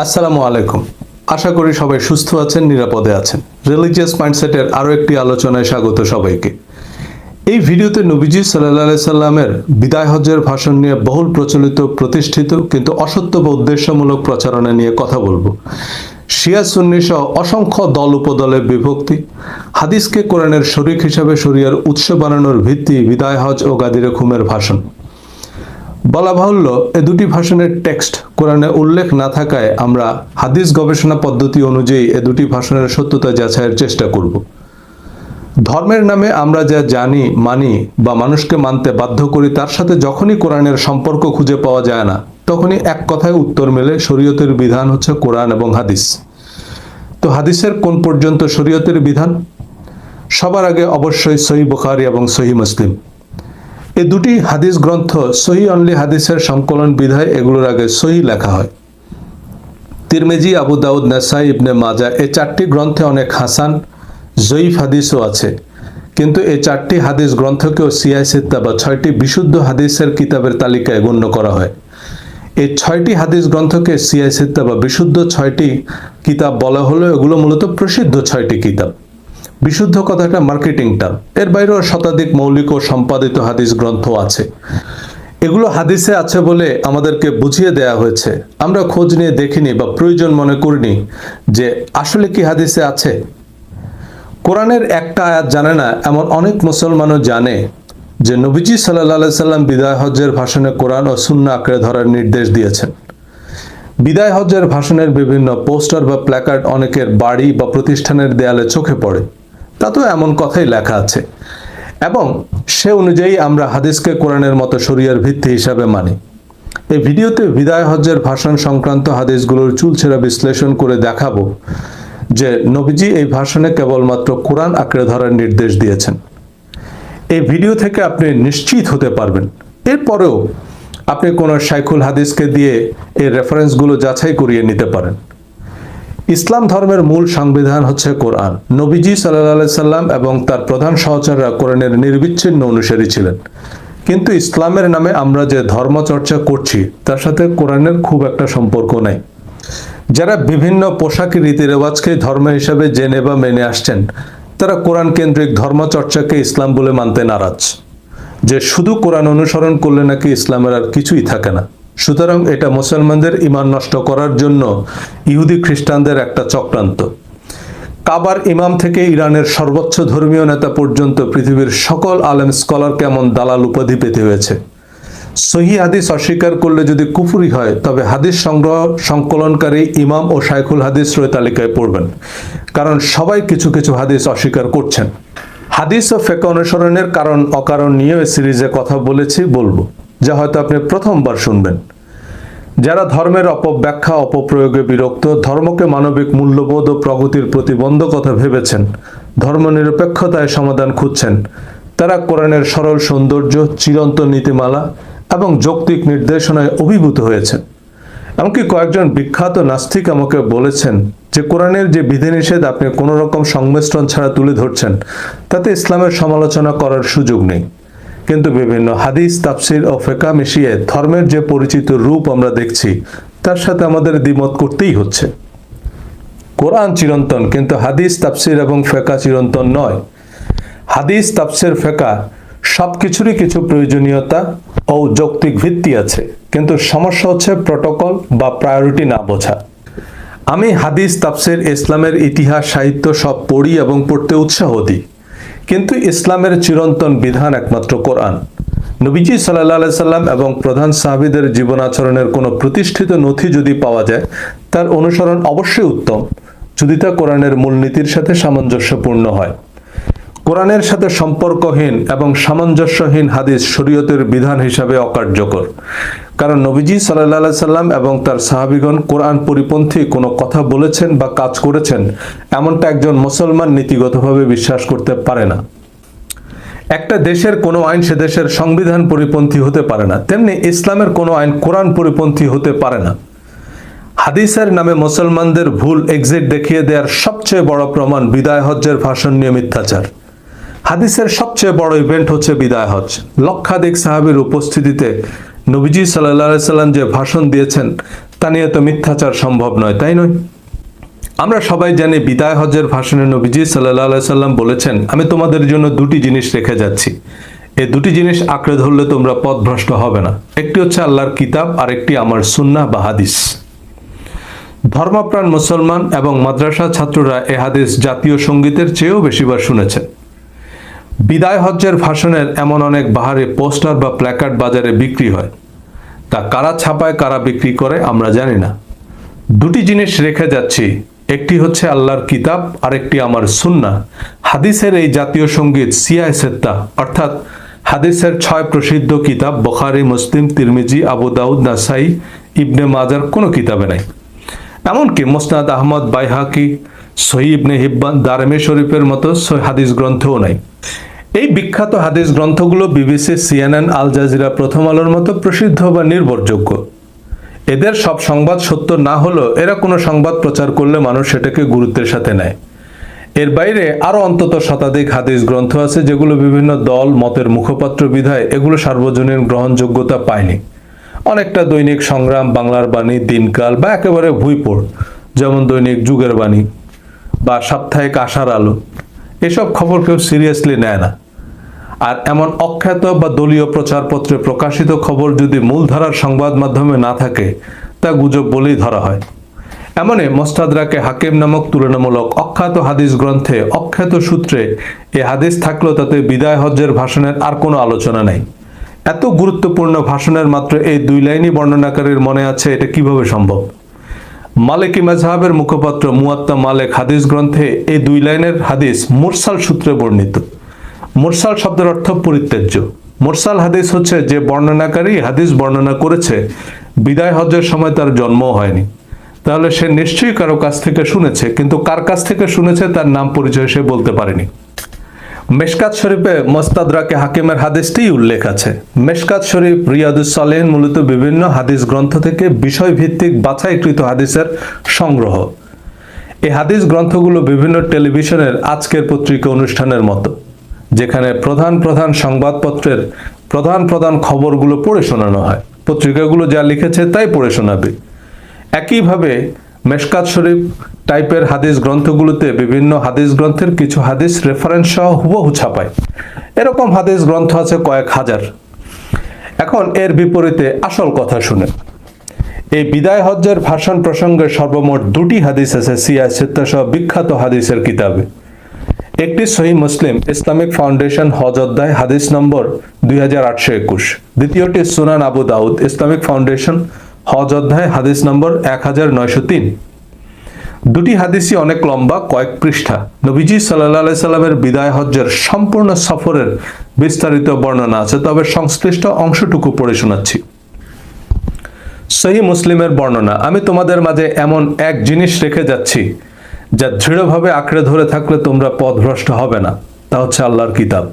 আসসালামু আলাইকুম। আশা করি সবাই সুস্থ আছেন, নিরাপদে আছেন। রিলিজিয়াস মাইন্ডসেটের আরও একটি আলোচনায় স্বাগত সবাইকে। এই ভিডিওতে নবীজি সাল্লাহ সাল্লামের বিদায় হজ্জের ভাষণ নিয়ে বহুল প্রচলিত, প্রতিষ্ঠিত, কিন্তু অসত্য বা উদ্দেশ্যমূলক প্রচারণা নিয়ে কথা বলব। শিয়া সুন্নি সহ অসংখ্য দল উপদলের বিভক্তি, হাদিসকে কোরআনের শরিক হিসাবে শরিয়ার উৎস বানানোর ভিত্তি বিদায় হজ ও গাদিরে খুমের ভাষণ। বলা বাহুল্য এ দুটি ভাষণের টেক্সট কোরআনে উল্লেখ না থাকায় আমরা হাদিস গবেষণা পদ্ধতি অনুযায়ী এ দুটি ভাষণের সত্যতা যাচাইয়ের চেষ্টা করব। ধর্মের নামে আমরা যা জানি, মানি বা মানুষকে মানতে বাধ্য করি, তার সাথে যখনই কোরআনের সম্পর্ক খুঁজে পাওয়া যায় না, তখনই এক কথায় উত্তর মেলে, শরীয়তের বিধান হচ্ছে কোরআন এবং হাদিস। তো হাদিসের কোন পর্যন্ত শরীয়তের বিধান? সবার আগে অবশ্যই সহি বুখারি এবং সহি মুসলিম। এই দুটি হাদিস গ্রন্থ সহি অনলি হাদিসের সংকলন বিধায় এগুলোর আগে সহি লেখা হয়। তিরমেজি, আবু দাউদ, নাসাই, ইবনে মাজা, এই চারটি গ্রন্থে অনেক হাসান, জয়ীফ হাদিসও আছে। কিন্তু এই চারটি হাদিস গ্রন্থকেও সিয়াই সিত্তা বা ছয়টি বিশুদ্ধ হাদিসের কিতাবের তালিকায় গণ্য করা হয়। এই ছয়টি হাদিস গ্রন্থকে সিয়াই সিত্তা বা বিশুদ্ধ ছয়টি কিতাব বলা হলো এগুলো মূলত প্রসিদ্ধ ছয়টি কিতাব। বিশুদ্ধ কথাটা মার্কেটিং টার্ম এর বাইরেও শতাধিক মৌলিক ও সম্পাদিত হাদিস গ্রন্থ আছে। এগুলো হাদিসে আছে বলে আমাদেরকে বুঝিয়ে দেয়া হয়েছে। আমরা খোঁজ নিয়ে দেখিনি বা প্রয়োজন মনে করিনি যে আসলে কি হাদিসে আছে। কোরআনের একটা আয়াত জানে না, এমন অনেক মুসলমানও জানে যে নবীজি সাল্লাহ সাল্লাম বিদায় হজ্জের ভাষণে কোরআন ও শূন্য আঁকড়ে ধরার নির্দেশ দিয়েছেন। বিদায় হজ্জের ভাষণের বিভিন্ন পোস্টার বা প্ল্যাকার্ড অনেকের বাড়ি বা প্রতিষ্ঠানের দেয়ালে চোখে পড়ে। তাতেও এমন কথাই লেখা আছে। এবং সে অনুযায়ী আমরা হাদিসকে কোরআনের মতো শরিয়ার ভিত্তি হিসাবে মানি। এই ভিডিওতে বিদায় হজ্জের ভাষণ সংক্রান্ত হাদিসগুলোর চুলছেরা বিশ্লেষণ করে দেখাবো যে নবীজি এই ভাষণে কেবলমাত্র কোরআন আঁকড়ে ধরার নির্দেশ দিয়েছেন। এই ভিডিও থেকে আপনি নিশ্চিত হতে পারবেন। এরপরেও আপনি কোনো শাইখুল হাদিসকে দিয়ে এই রেফারেন্সগুলো যাচাই করিয়ে নিতে পারেন। ইসলাম ধর্মের মূল সংবিধান হচ্ছে কোরআন। নবীজি সাল্লাহ সাল্লাম এবং তার প্রধান সহচররা কোরআনের নির্বিচ্ছিন্ন অনুসারী ছিলেন। কিন্তু ইসলামের নামে আমরা যে ধর্ম চর্চা করছি, তার সাথে কোরআনের খুব একটা সম্পর্ক নেই। যারা বিভিন্ন পোশাকি রীতি রেওয়াজকে ধর্ম হিসাবে জেনে বা মেনে আসছেন, তারা কোরআন কেন্দ্রিক ধর্মচর্চাকে ইসলাম বলে মানতে নারাজ। যে শুধু কোরআন অনুসরণ করলে নাকি ইসলামের আর কিছুই থাকে না। সুতরাং এটা মুসলমানদের ইমান নষ্ট করার জন্য ইহুদি খ্রিস্টানদের একটা চক্রান্ত। কাবার ইমাম থেকে ইরানের সর্বোচ্চ ধর্মীয় নেতা পর্যন্ত পৃথিবীর সকল আলেম স্কলার কেমন দালাল উপাধি পেতে হয়েছে? সহি হাদিস অস্বীকার করলে যদি কুফুরি হয়, তবে হাদিস সংগ্রহ সংকলনকারী ইমাম ও শাইখুল হাদিস রয়ে তালিকায় পড়বেন। কারণ সবাই কিছু কিছু হাদিস অস্বীকার করছেন। হাদিস ও ফেকা অনুসরণের কারণ অকারণ নিয়ে সিরিজে কথা বলেছি, বলব। যা হয়তো আপনি প্রথমবার শুনবেন। যারা ধর্মের অপব্যাখ্যা, অপপ্রয়োগে বিরক্ত, ধর্মকে মানবিক মূল্যবোধ ও প্রগতির প্রতিবন্ধকতা ভেবেছেন, ধর্মনিরপেক্ষতায় সমাধান খুঁজছেন, তারা কোরআনের সরল সৌন্দর্য, চিরন্ত নীতিমালা এবং যৌক্তিক নির্দেশনায় অভিভূত হয়েছেন। এমনকি কয়েকজন বিখ্যাত নাস্তিক আমাকে বলেছেন যে কোরআনের যে বিধিনিষেধ আপনি কোনো রকম সংমিশ্রণ ছাড়া তুলে ধরছেন, তাতে ইসলামের সমালোচনা করার সুযোগ নেই। কিন্তু বিভিন্ন হাদিস, তাফসির ও ফেকা মিশিয়ে ধর্মের যে পরিচিত রূপ আমরা দেখছি, তার সাথে আমাদের দ্বিমত করতেই হচ্ছে। কোরআন চিরন্তন, কিন্তু হাদিস, তাফসির এবং ফেকা চিরন্তন নয়। হাদিস, তাফসির, ফেকা সব কিছুরই কিছু প্রয়োজনীয়তা ও যৌক্তিক ভিত্তি আছে, কিন্তু সমস্যা হচ্ছে প্রটোকল বা প্রায়োরিটি না বোঝা। আমি হাদিস, তাফসির, ইসলামের ইতিহাস, সাহিত্য সব পড়ি এবং পড়তে উৎসাহ দিই। কিন্তু ইসলামের চিরন্তন বিধান একমাত্র কোরআন। নবীজি সাল্লাহ সাল্লাম এবং প্রধান সাহাবিদের জীবন আচরণের কোনো প্রতিষ্ঠিত নথি যদি পাওয়া যায়, তার অনুসরণ অবশ্যই উত্তম, যদি তা কোরআনের মূলনীতির সাথে সামঞ্জস্যপূর্ণ হয়। কোরআনের সাথে সম্পর্কহীন এবং সামঞ্জস্যহীন হাদিস শরীয়তের বিধান হিসাবে অকার্যকর। কারণ নবীজি সাল্লাহ সাল্লাম এবং তার সাহাবিগণ কোরআন পরিপন্থী কোনো কথা বলেছেন বা কাজ করেছেন, এমনটা একজন মুসলমান নীতিগতভাবে বিশ্বাস করতে পারে না। একটা দেশের কোনো আইন সে দেশের সংবিধান পরিপন্থী হতে পারে না। তেমনি ইসলামের কোনো আইন কোরআন পরিপন্থী হতে পারে না। হাদিসের নামে মুসলমানদের ভুল এক্সিট দেখিয়ে দেওয়ার সবচেয়ে বড় প্রমাণ বিদায় হজ্জের ভাষণ নিয়ে মিথ্যাচার। হাদিসের সবচেয়ে বড় ইভেন্ট হচ্ছে বিদায় হজ। লক্ষাধিক সাহাবির উপস্থিতিতে নবীজি সাল্লাহ সাল্লাম যে ভাষণ দিয়েছেন, তা নিয়ে তো মিথ্যাচার সম্ভব নয়, তাই নয়? আমরা সবাই জানি বিদায় হজের ভাষণে নবীজি সাল্লাহ সাল্লাম বলেছেন, আমি তোমাদের জন্য দুটি জিনিস রেখে যাচ্ছি। এই দুটি জিনিস আঁকড়ে ধরলে তোমরা পথভ্রষ্ট হবে না। একটি হচ্ছে আল্লাহর কিতাব আর একটি আমার সুন্না বা হাদিস। ধর্মপ্রাণ মুসলমান এবং মাদ্রাসা ছাত্ররা এ হাদিস জাতীয় সঙ্গীতের চেয়েও বেশিবার শুনেছেন। বিদায় হজ্জের ভাষণের এমন অনেক বাহারে পোস্টার বা প্ল্যাকার্ড বাজারে বিক্রি হয়। তা কারা ছাপায়, কারা বিক্রি করে, আমরা জানি না। দুটি জিনিস রেখে যাচ্ছি। একটি হচ্ছে আল্লাহর কিতাব আর একটি আমার সুন্না হাদিসের এই জাতীয় সংগীত সিয়ায় সেত্তা অর্থাৎ হাদিসের ছয় প্রসিদ্ধ কিতাব, বখারি, মুসলিম, তিরমিজি, আবু দাউদ, নাসাই, ইবনে মাজার, কোনো কিতাবে নাই। এমনকি মোসনাদ আহমদ, বাইহাকি সহি ইবনে হিব্বান, দারেমে শরীফের মতো হাদিস গ্রন্থও নাই। এই বিখ্যাত হাদিস গ্রন্থগুলো বিবিসি, সিএনএন, আল জাজিরা প্রথম আলোর মতো প্রসিদ্ধ বা নির্ভরযোগ্য। এদের সব সংবাদ সত্য না হলেও এরা কোনো সংবাদ প্রচার করলে মানুষ সেটাকে গুরুত্বের সাথে নেয়। এর বাইরে আরও অন্তত শতাধিক হাদিস গ্রন্থ আছে যেগুলো বিভিন্ন দল, মতের মুখপাত্র বিধায় এগুলো সার্বজনীন গ্রহণযোগ্যতা পায়নি। অনেকটা দৈনিক সংগ্রাম, বাংলার বাণী, দিনকাল বা একেবারে ভুইপোড়, যেমন দৈনিক যুগের বাণী বা সাপ্তাহিক আশার আলো। এসব খবর কেউ সিরিয়াসলি নেয় না। আর এমন অখ্যাত বা দলীয় প্রচারপত্রে প্রকাশিত খবর যদি মূলধারার সংবাদ মাধ্যমে না থাকে, তা গুজব বলেই ধরা হয়। এমনে মোস্তাদরাকে হাকিম নামক তুলনামূলক অখ্যাত হাদিস গ্রন্থে অখ্যাত সূত্রে এ হাদিস থাকলেও তাতে বিদায় হজ্জের ভাষণের আর কোনো আলোচনা নেই। এত গুরুত্বপূর্ণ ভাষণের মাত্র এই দুই লাইনই বর্ণনাকারীর মনে আছে এটা কীভাবে সম্ভব? মালিকি মাজহাবের মুখপাত্র মুয়াত্তা মালেক হাদিস গ্রন্থে এই দুই লাইনের হাদিস মুরসাল সূত্রে বর্ণিত। মুরসাল শব্দের অর্থ পরিত্যাজ্য। মুরসাল হাদিস হচ্ছে যে বর্ণনাকারী হাদিস বর্ণনা করেছে, বিদায় হজ্জের সময় তার জন্মও হয়নি। তাহলে সে নিশ্চয়ই কারও কাছ থেকে শুনেছে, কিন্তু কার কাছ থেকে শুনেছে তার নাম পরিচয় সে বলতে পারেনি। মেশকাত শরীফে মোস্তাদরাকে হাকিমের হাদিসটিই উল্লেখ আছে। মেশকাত শরীফ, রিয়াদুস সালেহন মূলত বিভিন্ন হাদিস গ্রন্থ থেকে বিষয়ভিত্তিক বাছাইকৃত হাদিসের সংগ্রহ। এই হাদিস গ্রন্থগুলো বিভিন্ন টেলিভিশনের আজকের পত্রিকা অনুষ্ঠানের মতো। যেখানে প্রধান প্রধান সংবাদপত্রের প্রধান প্রধান খবরগুলো পড়ে শোনানো হয়। পত্রিকাগুলো যা লিখেছে তাই পড়ে শোনাবে। একইভাবে মেশকাত শরীফ টাইপের হাদিস গ্রন্থগুলোতে বিভিন্ন হাদিস গ্রন্থের কিছু হাদিস রেফারেন্স সহ হুবহু ছাপায়। এরকম হাদিস গ্রন্থ আছে কয়েক হাজার। এখন এর বিপরীতে আসল কথা শুনে। এই বিদায় হজ্জের ভাষণ প্রসঙ্গে সর্বমোট দুটি হাদিস আছে সিয়া সহ বিখ্যাত হাদিসের কিতাবে। একটি সহি মুসলিম ইসলামিক ফাউন্ডেশন হজ অধ্যায় হাদিস নম্বর দুই হাজার আটশো একুশ। দ্বিতীয়টি সুনান আবু দাউদ ইসলামিক ফাউন্ডেশন হজ অধ্যায় হাদিস নম্বর এক হাজার নয়শো তিন। দুটি হাদিসই অনেক লম্বা, কয়েক পৃষ্ঠা। নবীজি সাল্লাহ সাল্লামের বিদায় হজ্জের সম্পূর্ণ সফরের বিস্তারিত বর্ণনা আছে, তবে সংশ্লিষ্ট অংশটুকু পড়ে শোনাচ্ছি। সহি মুসলিমের বর্ণনা, আমি তোমাদের মাঝে এমন এক জিনিস রেখে যাচ্ছি যা দৃঢ়ভাবে আঁকড়ে ধরে থাকলে তোমরা পথভ্রষ্ট হবে না। তা হচ্ছে আল্লাহর কিতাব।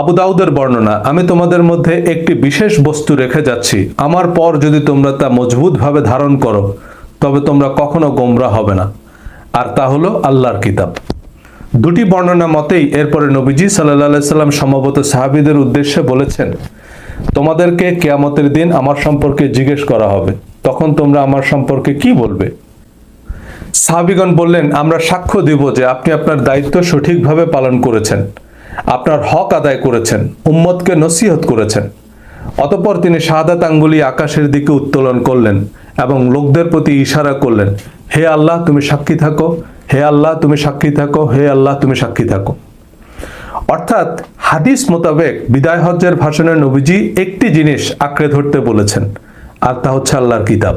আবু দাউদের বর্ণনা, আমি তোমাদের মধ্যে একটি বিশেষ বস্তু রেখে যাচ্ছি। আমার পর যদি তোমরা তা মজবুতভাবে ধারণ করো, তবে তোমরা কখনো গোমরা হবে না। আর তা হলো আল্লাহর কিতাব। দুটি বর্ণনা মতেই এরপরে নবীজি সাল্লাহ সাল্লাম সম্ভবত সাহাবিদের উদ্দেশ্যে বলেছেন, তোমাদেরকে কেয়ামতের দিন আমার সম্পর্কে জিজ্ঞেস করা হবে। তখন তোমরা আমার সম্পর্কে কি বলবে? সাহাবিগণ বললেন, আমরা সাক্ষ্য দিব যে আপনি আপনার দায়িত্ব সঠিকভাবে পালন করেছেন। আপনার হক আদায় করেছেন, উম্মতকে নসিহত করেছেন। অতপর তিনি সাদা আঙ্গুলি আকাশের দিকে উত্তোলন করলেন এবং লোকদের প্রতি ইশারা করলেন, হে আল্লাহ, তুমি সাক্ষী থাকো। হে আল্লাহ, তুমি সাক্ষী থাকো। হে আল্লাহ, তুমি সাক্ষী থাকো। অর্থাৎ হাদিস মোতাবেক বিদায় হজ্জের ভাষণে নবীজি একটি জিনিস আঁকড়ে ধরতে বলেছেন, আর তা হচ্ছে আল্লাহর কিতাব।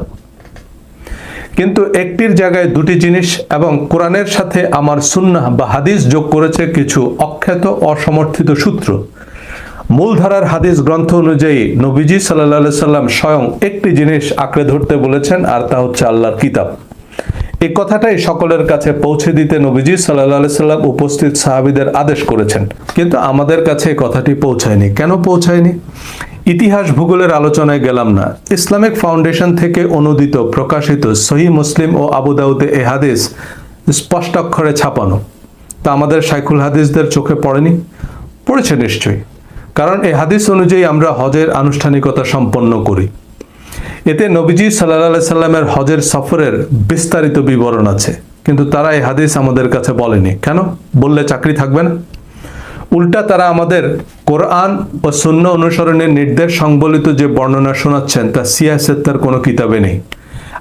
কিন্তু একটির জায়গায় দুটি জিনিস এবং কোরআনের সাথে আমার সুন্নাহ বা হাদিস যোগ করেছে কিছু অখ্যাত অসমর্থিত সূত্র। মূলধারার হাদিস গ্রন্থ অনুযায়ী নবীজি সাল্লাহ সাল্লাম স্বয়ং একটি জিনিস আঁকড়ে ধরতে বলেছেন, আর তা হচ্ছে আল্লাহর কিতাব। এই কথাটাই সকলের কাছে পৌঁছে দিতে নবীজি সাল্লাহ সাল্লাম উপস্থিত সাহাবিদের আদেশ করেছেন। কিন্তু আমাদের কাছে কথাটি পৌঁছায়নি। কেন পৌঁছায়নি? ইতিহাস ভূগোলের আলোচনায় গেলাম না। ইসলামিক ফাউন্ডেশন থেকে অনুদিত, প্রকাশিত সহি মুসলিম ও আবু দাউদে এ হাদিস স্পষ্টাক্ষরে ছাপানো। তা আমাদের সাইকুল হাদিসদের চোখে পড়েনি? পড়েছে নিশ্চয়ই। কারণ এ হাদিস অনুযায়ী আমরা হজের আনুষ্ঠানিকতা সম্পন্ন করি। এতে নবীজি সাল্লাহ সাল্লামের হজের সফরের বিস্তারিত বিবরণ আছে। কিন্তু তারা এই হাদিস আমাদের কাছে বলেনি। কেন? বললে চাকরি থাকবে না। উল্টা তারা আমাদের কোরআন ও শূন্য অনুসরণের নির্দেশ সংবলিত যে বর্ণনা শোনাচ্ছেন, তা সিয়াসেত্তার কোনো কিতাবে নেই।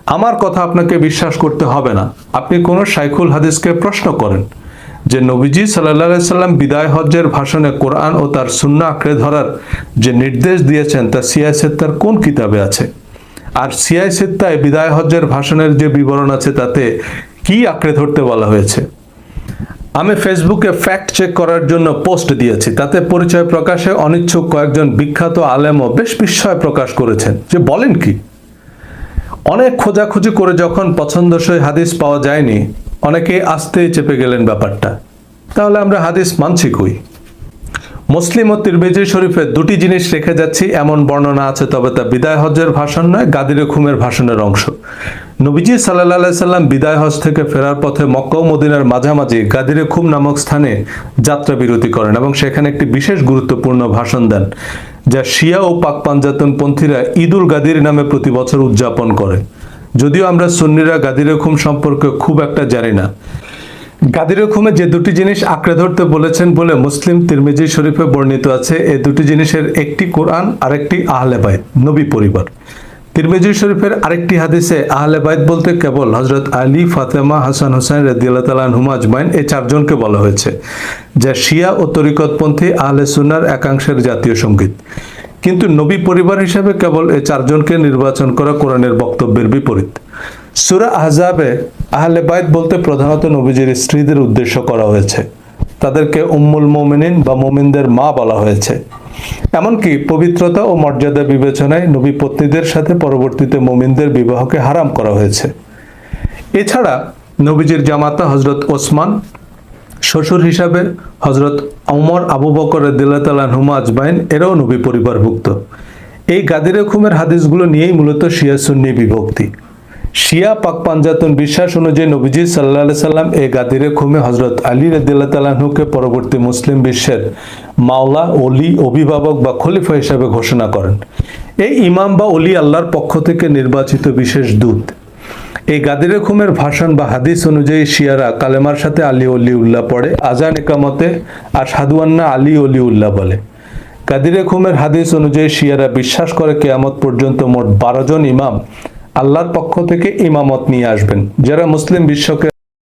আমার কথা আপনাকে বিশ্বাস করতে হবে না। আপনি কোনো শাইখুল হাদিসকে প্রশ্ন করেন যে নবীজি সাল্লাহ সাল্লাম বিদায় হজ্জের ভাষণে কোরআন ও তার শূন্য আঁকড়ে ধরার যে নির্দেশ দিয়েছেন, তা সিয়াসেত্তার কোন কিতাবে আছে? আর সিয়াই সিয়াসেত্তায় বিদায় হজ্জের ভাষণের যে বিবরণ আছে, তাতে কি আঁকড়ে ধরতে বলা হয়েছে? আমি ফেসবুকে ফ্যাক্ট চেক করার জন্য পোস্ট দিয়েছি। তাতে পরিচয় প্রকাশে অনিচ্ছুক কয়েকজন বিখ্যাত আলেমও বেশ বিস্ময় প্রকাশ করেছেন। যে বলেন কি? অনেক খোঁজাখুঁজি করে যখন পছন্দসই হাদিস পাওয়া যায়নি, অনেকে আস্তেই চেপে গেলেন ব্যাপারটা। তাহলে আমরা হাদিস মানছি কই? মুসলিম ও তিরমিজি শরীফে দুটি জিনিস রেখে যাচ্ছি, এমন বর্ণনা আছে, তবে তা বিদায় হজ্জের ভাষণ নয়, গাদিরে খুমের ভাষণের অংশ। নবীজি সাল্লাহ সাল্লাম বিদায় হজ থেকে ফেরার পথে মক্কা ও মদিনার মাঝামাঝি গাদিরে খুম নামক স্থানে যাত্রা বিরতি করেন এবং সেখানে একটি বিশেষ গুরুত্বপূর্ণ ভাষণ দেন, যা শিয়া ও পাক পাঞ্জাতন পন্থীরা ঈদুল গাদির নামে প্রতি বছর উদযাপন করে। যদিও আমরা সুন্নিরা গাদিরে খুম সম্পর্কে খুব একটা জানি না। গাদির খুমে যে দুটি জিনিস আঁকড়ে ধরতে বলেছেন বলে মুসলিম তিরমিজি শরীফে বর্ণিত আছে, এ দুটি জিনিসের একটি কোরআন আরেকটি আহলে বাইত, নবী পরিবার। তিরমিজি শরীফের আরেকটি হাদিসে আহলে বাইত বলতে কেবল হজরত আলী, ফাতেমা, হাসান রদিয়াল্লাহ তালাহ হুমাজমাইন এই চারজনকে বলা হয়েছে, যা শিয়া ও তরিকতপন্থী আহলে সুনার একাংশের জাতীয় সংগীত। কিন্তু নবী পরিবার হিসেবে কেবল এই চারজনকে নির্বাচন করা কোরআনের বক্তব্যের বিপরীত। সুরা আহজাবে আহলে বাইত বলতে প্রধানত নবীজির স্ত্রীদের উদ্দেশ্য করা হয়েছে। তাদেরকে উম্মুল মোমিনিন বা মোমিনদের মা বলা হয়েছে। এমনকি পবিত্রতা ও মর্যাদা বিবেচনায় নবী পত্নীদের সাথে পরবর্তীতে মোমিনদের বিবাহকে হারাম করা হয়েছে। এছাড়া নবীজির জামাতা হজরত ওসমান, শ্বশুর হিসাবে হজরত ওমর আবু বকর দিল্লাতালা হুমা আজমাইন এরাও নবী পরিবারভুক্ত। এই গাদিরে খুমের হাদিসগুলো নিয়েই মূলত শিয়া সুন্নি বিভক্তি। শিয়া পাক পাঞ্জাতন বিশ্বাস অনুযায়ী নবীজি সাল্লাহ সাল্লাম এই গাদিরে খুমে হজরত আলী রদিল্লা তালাহুকে পরবর্তী মুসলিম বিশ্বের মাওলা অলি অভিভাবক বা খলিফা হিসাবে ঘোষণা করেন। এই ইমাম বা অলি আল্লাহর পক্ষ থেকে নির্বাচিত বিশেষ দূত। এই গাদির খুমের ভাষণ বা হাদিস অনুযায়ী শিয়ারা কালেমার সাথে আলী অলি উল্লাহ পড়ে, আজান একামতে আর সাদুয়ান্না আলী অলি উল্লাহ বলে। গাদিরে খুমের হাদিস অনুযায়ী শিয়ারা বিশ্বাস করে কেয়ামত পর্যন্ত মোট বারো জন ইমাম আল্লাহর পক্ষ থেকে ইমামত নিয়ে আসবেন। যারা মুসলিম বিশ্বকে